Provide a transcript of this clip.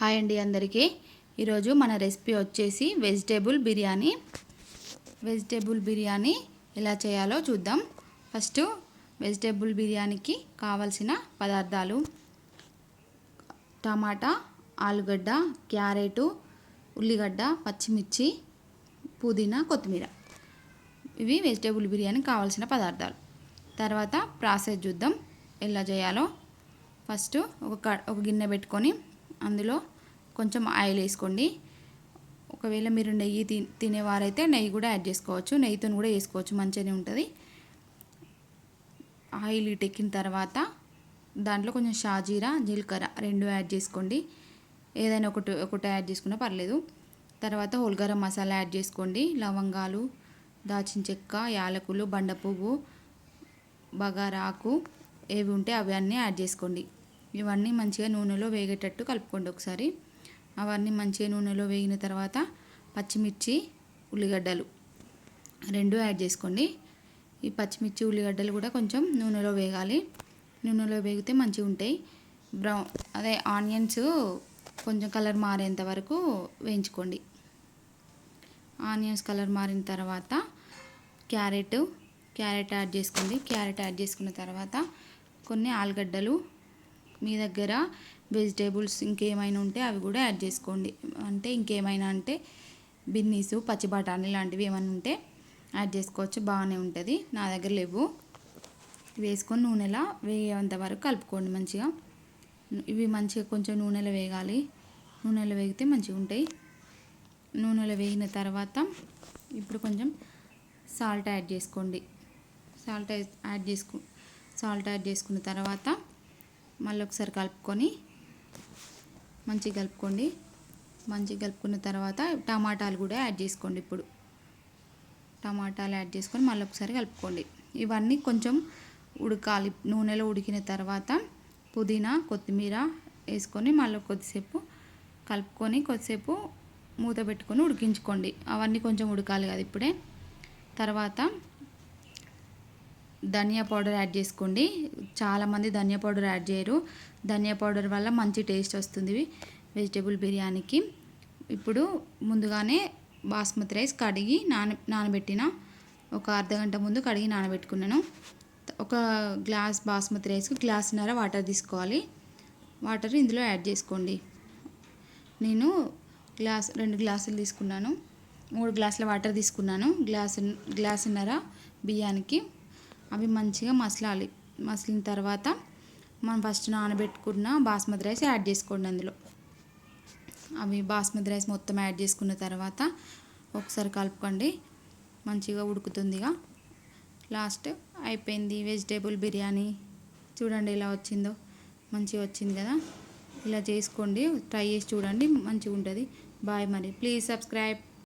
Hi అండి అందరికీ. ఈరోజు మన రెసిపీ వచ్చేసి వెజిటేబుల్ బిర్యానీ. వెజిటేబుల్ బిర్యానీ ఎలా చేయాలో చూద్దాం. ఫస్ట్ వెజిటేబుల్ బిర్యానీకి కావలసిన పదార్థాలు. టమాటా ఆలుగడ్డ క్యారెటు ఉల్లిగడ్డ పచ్చిమిర్చి పుదీనా కొత్తిమీర. ఇవి వెజిటేబుల్ బిర్యానీ కావాల్సిన పదార్థాలు. తర్వాత ప్రాసెస్ చూద్దాం. ఎలా చేయాలో. ఫస్ట్ ఒక ఒక గిన్నె పెట్టుకొని అందులో కొంచెం ఆయిల్ వేసుకోండి. ఒకవేళ మీరు నెయ్యి తి తినేవారైతే నెయ్యి కూడా యాడ్ చేసుకోవచ్చు. నెయ్యితో కూడా వేసుకోవచ్చు. మంచిగానే ఉంటుంది. ఆయిల్ ఇటు ఎక్కిన తర్వాత దాంట్లో కొంచెం షాజీరా జీలకర్ర రెండు యాడ్ చేసుకోండి. ఏదైనా ఒకటి ఒకటి యాడ్ చేసుకున్నా పర్లేదు. తర్వాత హోల్గరం మసాలా యాడ్ చేసుకోండి. లవంగాలు దాచిన చెక్క యాలకులు బండ పువ్వు బగారాకు ఏవి ఉంటే అవి అన్నీ యాడ్ చేసుకోండి. ఇవన్నీ మంచిగా నూనెలో వేగేటట్టు కలుపుకోండి ఒకసారి. అవన్నీ మంచిగా నూనెలో వేగిన తర్వాత పచ్చిమిర్చి ఉల్లిగడ్డలు రెండు యాడ్ చేసుకోండి. ఈ పచ్చిమిర్చి ఉల్లిగడ్డలు కూడా కొంచెం నూనెలో వేగాలి. నూనెలో వేగితే మంచిగా ఉంటాయి. బ్రౌన్ అదే ఆనియన్స్ కొంచెం కలర్ మారేంత వరకు వేయించుకోండి. ఆనియన్స్ కలర్ మారిన తర్వాత క్యారెట్ క్యారెట్ యాడ్ చేసుకోండి. క్యారెట్ యాడ్ చేసుకున్న తర్వాత కొన్ని ఆలుగడ్డలు మీ దగ్గర వెజిటేబుల్స్ ఇంకేమైనా ఉంటే అవి కూడా యాడ్ చేసుకోండి. అంటే ఇంకేమైనా అంటే బిన్నీసు పచ్చి బఠానీ లాంటివి ఏమైనా ఉంటే యాడ్ చేసుకోవచ్చు. బాగానే ఉంటుంది. నా దగ్గర లేవు. వేసుకొని నూనెలో వేగేంత వరకు కలుపుకోండి మంచిగా. ఇవి మంచిగా కొంచెం నూనెలో వేగాలి. నూనెలో వేగితే మంచిగా ఉంటాయి. నూనెలో వేగిన తర్వాత ఇప్పుడు కొంచెం సాల్ట్ యాడ్ చేసుకోండి. సాల్ట్ యాడ్ చేసుకు సాల్ట్ యాడ్ చేసుకున్న తర్వాత మళ్ళీ ఒకసారి కలుపుకొని మంచిగా కలుపుకోండి. మంచిగా కలుపుకున్న తర్వాత టమాటాలు కూడా యాడ్ చేసుకోండి ఇప్పుడు. టమాటాలు యాడ్ చేసుకొని మళ్ళీ ఒకసారి కలుపుకోండి. ఇవన్నీ కొంచెం ఉడకాలి. నూనెలో ఉడికిన తర్వాత పుదీనా కొత్తిమీర వేసుకొని మళ్ళీ కొద్దిసేపు కలుపుకొని కొద్దిసేపు మూత పెట్టుకొని ఉడికించుకోండి. అవన్నీ కొంచెం ఉడకాలి కదా ఇప్పుడే. తర్వాత ధనియా పౌడర్ యాడ్ చేసుకోండి. చాలామంది ధనియా పౌడర్ యాడ్ చేయరు. ధనియా పౌడర్ వల్ల మంచి టేస్ట్ వస్తుంది వెజిటేబుల్ బిర్యానీకి. ఇప్పుడు ముందుగానే బాస్మతి రైస్ కడిగి నాన నానబెట్టిన ఒక అర్ధ గంట ముందు కడిగి నానబెట్టుకున్నాను. ఒక గ్లాస్ బాస్మతి రైస్కి గ్లాసున్నర వాటర్ తీసుకోవాలి. వాటర్ ఇందులో యాడ్ చేసుకోండి. నేను గ్లాస్ రెండు గ్లాసులు తీసుకున్నాను. మూడు గ్లాసుల వాటర్ తీసుకున్నాను. గ్లాసు గ్లాసున్నర బియ్యానికి. అవి మంచిగా మసలాలి. మసిలిన తర్వాత మనం ఫస్ట్ నానబెట్టుకున్న బాస్మతి రైస్ యాడ్ చేసుకోండి అందులో. అవి బాస్మతి రైస్ మొత్తం యాడ్ చేసుకున్న తర్వాత ఒకసారి కలుపుకోండి. మంచిగా ఉడుకుతుందిగా. లాస్ట్ అయిపోయింది వెజిటేబుల్ బిర్యానీ. చూడండి ఎలా వచ్చిందో. మంచిగా వచ్చింది కదా. ఇలా చేసుకోండి. ట్రై చేసి చూడండి. మంచిగా ఉంటుంది. బాయ్ మరి. Please subscribe.